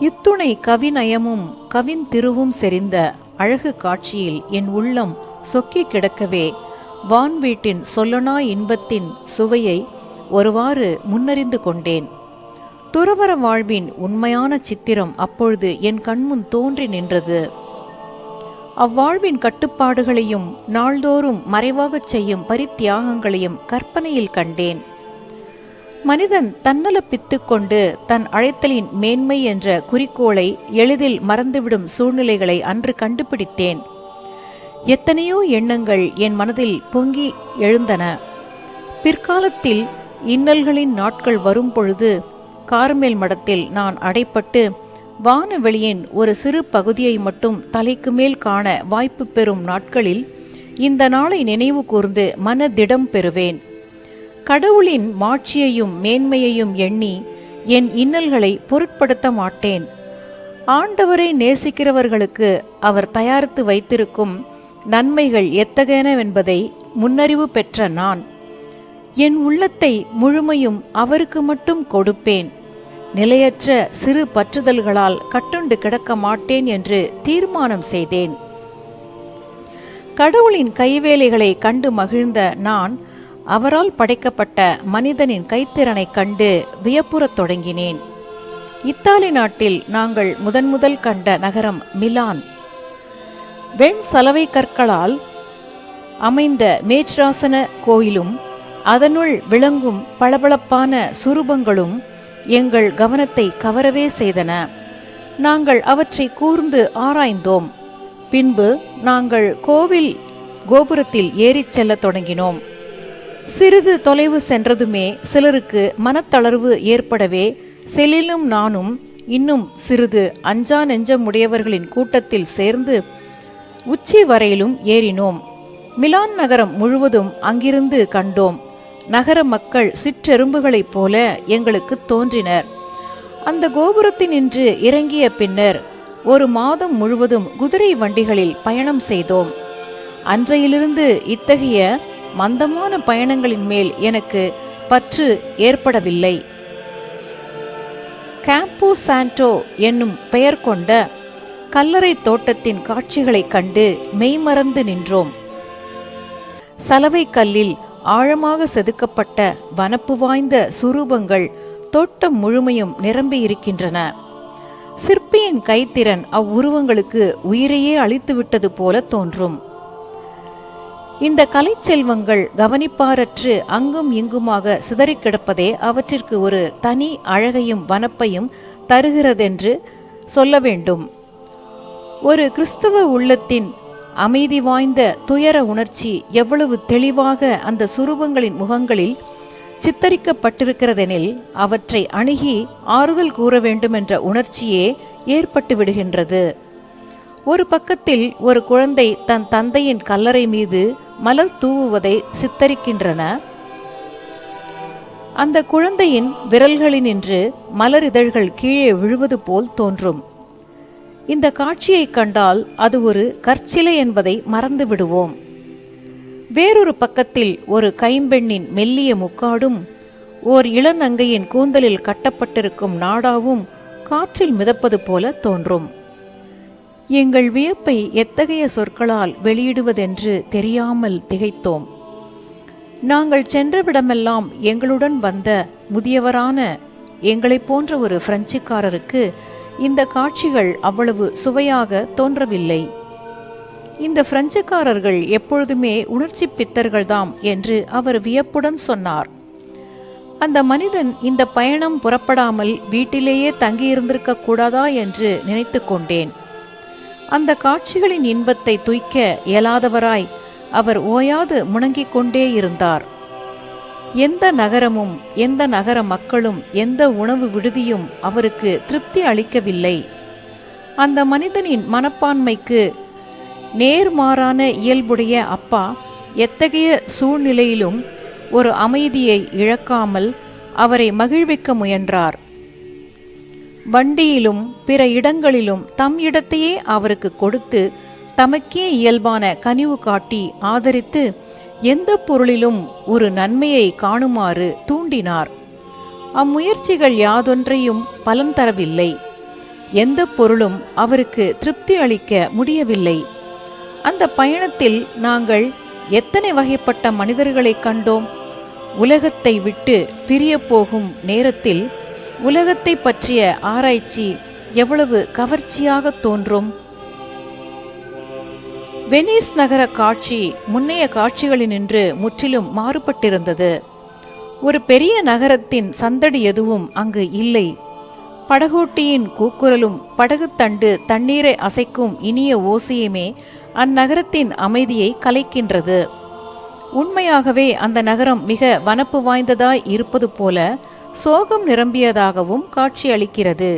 இத்துணை கவிநயமும் கவின் திருவும் செறிந்த அழகு காட்சியில் என் உள்ளம் சொக்கி கிடக்கவே. வான் வீட்டின் சொல்லனா இன்பத்தின் சுவையை ஒருவாறு முன்னறிந்து கொண்டேன். துறவர வாழ்வின் உண்மையான சித்திரம் அப்பொழுது என் கண்முன் தோன்றி நின்றது. அவ்வாழ்வின் கட்டுப்பாடுகளையும் நாள்தோறும் மறைவாகச் செய்யும் பரித்தியாகங்களையும் கற்பனையில் கண்டேன். மனிதன் தன்னலப்பித்து கொண்டு தன் அழைத்தலின் மேன்மை என்ற குறிக்கோளை எளிதில் மறந்துவிடும் சூழ்நிலைகளை அன்று கண்டுபிடித்தேன். எத்தனையோ எண்ணங்கள் என் மனதில் பொங்கி எழுந்தன. பிற்காலத்தில் இன்னல்களின் நாட்கள் வரும் பொழுது கார்மேல் மடத்தில் நான் அடைப்பட்டு வானவெளியின் ஒரு சிறு பகுதியை மட்டும் தலைக்கு மேல் காண வாய்ப்பு பெறும் நாட்களில் இந்த நாளை நினைவு கூர்ந்து மனதிடம் பெறுவேன். கடவுளின் மாட்சியையும் மேன்மையையும் எண்ணி என் இன்னல்களை பொருட்படுத்த மாட்டேன். ஆண்டவரை நேசிக்கிறவர்களுக்கு அவர் தயாரித்து வைத்திருக்கும் நன்மைகள் எத்தகையனவென்பதை முன்னறிவு பெற்ற நான். என் உள்ளத்தை முழுமையும் அவருக்கு மட்டும் கொடுப்பேன். நிலையற்ற சிறு பற்றுதல்களால் கட்டுண்டு கிடக்க மாட்டேன் என்று தீர்மானம் செய்தேன். கடவுளின் கைவேலைகளை கண்டு மகிழ்ந்த நான் அவரால் படைக்கப்பட்ட மனிதனின் கைத்திறனை கண்டு வியப்புறத் தொடங்கினேன். இத்தாலி நாட்டில் நாங்கள் முதன் முதல் கண்ட நகரம் மிலான். வெண் சலவை கற்களால் அமைந்த மேட்ராசன கோயிலும் அதனுள் விளங்கும் பளபளப்பான சுரூபங்களும் எங்கள் கவனத்தை கவரவே செய்தன. நாங்கள் அவற்றை கூர்ந்து ஆராய்ந்தோம். பின்பு நாங்கள் கோவில் கோபுரத்தில் ஏறிச் செல்லத் தொடங்கினோம். சிறிது தொலைவு சென்றதுமே சிலருக்கு மனத்தளர்வு ஏற்படவே செலிலும் நானும் இன்னும் சிறிது அஞ்சா நெஞ்சமுடையவர்களின் கூட்டத்தில் சேர்ந்து உச்சி வரையிலும் ஏறினோம். மிலான் நகரம் முழுவதும் அங்கிருந்து கண்டோம். நகர மக்கள் சிற்றெரும்புகளைப் போல எங்களுக்கு தோன்றினர். அந்த கோபுரத்தினின்று இறங்கிய பின்னர் ஒரு மாதம் முழுவதும் குதிரை வண்டிகளில் பயணம் செய்தோம். அன்றையிலிருந்து இத்தகைய மந்தமான பயணங்களின் மேல் எனக்கு பற்று ஏற்படவில்லை. கேம்பு சாண்டோ என்னும் பெயர் கொண்ட கல்லறை தோட்டத்தின் காட்சிகளைக் கண்டு மெய்மறந்து நின்றோம். சலவை கல்லில் ஆழமாக செதுக்கப்பட்ட வனப்பு வாய்ந்த சுரூபங்கள் தோட்டம் முழுமையும் நிரம்பியிருக்கின்றன சிற்பியின் கைத்திறன் அவ்வுருவங்களுக்கு உயிரையே அளித்துவிட்டது போல தோன்றும். இந்த கலைச்செல்வங்கள் கவனிப்பாரற்று அங்கும் இங்குமாக சிதறிக் கிடப்பதே அவற்றிற்கு ஒரு தனி அழகையும் வனப்பையும் தருகிறதென்று சொல்ல வேண்டும். ஒரு கிறிஸ்தவ உள்ளத்தின் அமைதி வாய்ந்த துயர உணர்ச்சி எவ்வளவு தெளிவாக அந்த சுரூபங்களின் முகங்களில் சித்தரிக்கப்பட்டிருக்கிறதெனில் அவற்றை அணுகி ஆறுதல் கூற வேண்டுமென்ற உணர்ச்சியே ஏற்பட்டு விடுகின்றது. ஒரு பக்கத்தில் ஒரு குழந்தை தன் தந்தையின் கல்லறை மீது மலர் தூவுவதை சித்தரிக்கின்றன. அந்த குழந்தையின் விரல்களினின்று மலர் இதழ்கள் கீழே விழுவது போல் தோன்றும். இந்த காட்சியைக் கண்டால் அது ஒரு கற்சிலை என்பதை மறந்து விடுவோம். வேறொரு பக்கத்தில் ஒரு கைம்பெண்ணின் மெல்லிய முக்காடும் ஓர் இளநங்கையின் கூந்தலில் கட்டப்பட்டிருக்கும் நாடாவும் காற்றில் மிதப்பது போல தோன்றும். எங்கள் வியப்பை எத்தகைய சொற்களால் வெளியிடுவதென்று தெரியாமல் திகைத்தோம். நாங்கள் சென்றவிடமெல்லாம் எங்களுடன் வந்த முதியவரான எங்களைப் போன்ற ஒரு பிரெஞ்சுக்காரருக்கு இந்த காட்சிகள் அவ்வளவு சுவையாக தோன்றவில்லை. இந்த பிரெஞ்சுக்காரர்கள் எப்பொழுதுமே உணர்ச்சி பித்தர்கள்தாம் என்று அவர் வியப்புடன் சொன்னார். அந்த மனிதன் இந்த பயணம் புறப்படாமல் வீட்டிலேயே தங்கியிருந்திருக்க கூடாதா என்று நினைத்து கொண்டேன். அந்த காட்சிகளின் இன்பத்தை துய்க்க இயலாதவராய் அவர் ஓயாது முணங்கிக் கொண்டே இருந்தார். எந்த நகரமும் எந்த நகர மக்களும் எந்த உணவு விடுதியும் அவருக்கு திருப்தி அளிக்கவில்லை. அந்த மனிதனின் மனப்பான்மைக்கு நேர்மாறான இயல்புடைய அப்பா எத்தகைய சூழ்நிலையிலும் ஒரு அமைதியை இழக்காமல் அவரை மகிழ்விக்க முயன்றார். வண்டியிலும் பிற இடங்களிலும் தம் இடத்தையே அவருக்கு கொடுத்து தமக்கே இயல்பான கனிவு காட்டி ஆதரித்து எந்த பொருளிலும் ஒரு நன்மையை காணுமாறு தூண்டினார். அம்முயற்சிகள் யாதொன்றையும் பலன் தரவில்லை. எந்த பொருளும் அவருக்கு திருப்தி அளிக்க முடியவில்லை. அந்த பயணத்தில் நாங்கள் எத்தனை வகைப்பட்ட மனிதர்களை கண்டோம்? உலகத்தை விட்டு பிரியப் போகும் நேரத்தில் உலகத்தை பற்றிய ஆராய்ச்சி எவ்வளவு கவர்ச்சியாக தோன்றும்? வெனிஸ் நகர காட்சி முன்னைய காட்சிகளினின்று முற்றிலும் மாறுபட்டிருந்தது. ஒரு பெரிய நகரத்தின் சந்தடி எதுவும் அங்கு இல்லை. படகோட்டியின் கூக்குரலும் படகுத்தண்டு தண்ணீரை அசைக்கும் இனிய ஓசையுமே அந்நகரத்தின் அமைதியை கலைக்கின்றது. உண்மையாகவே அந்த நகரம் மிக வனப்பு வாய்ந்ததாய் இருப்பது போல சோகம் நிரம்பியதாகவும் காட்சியளிக்கிறது.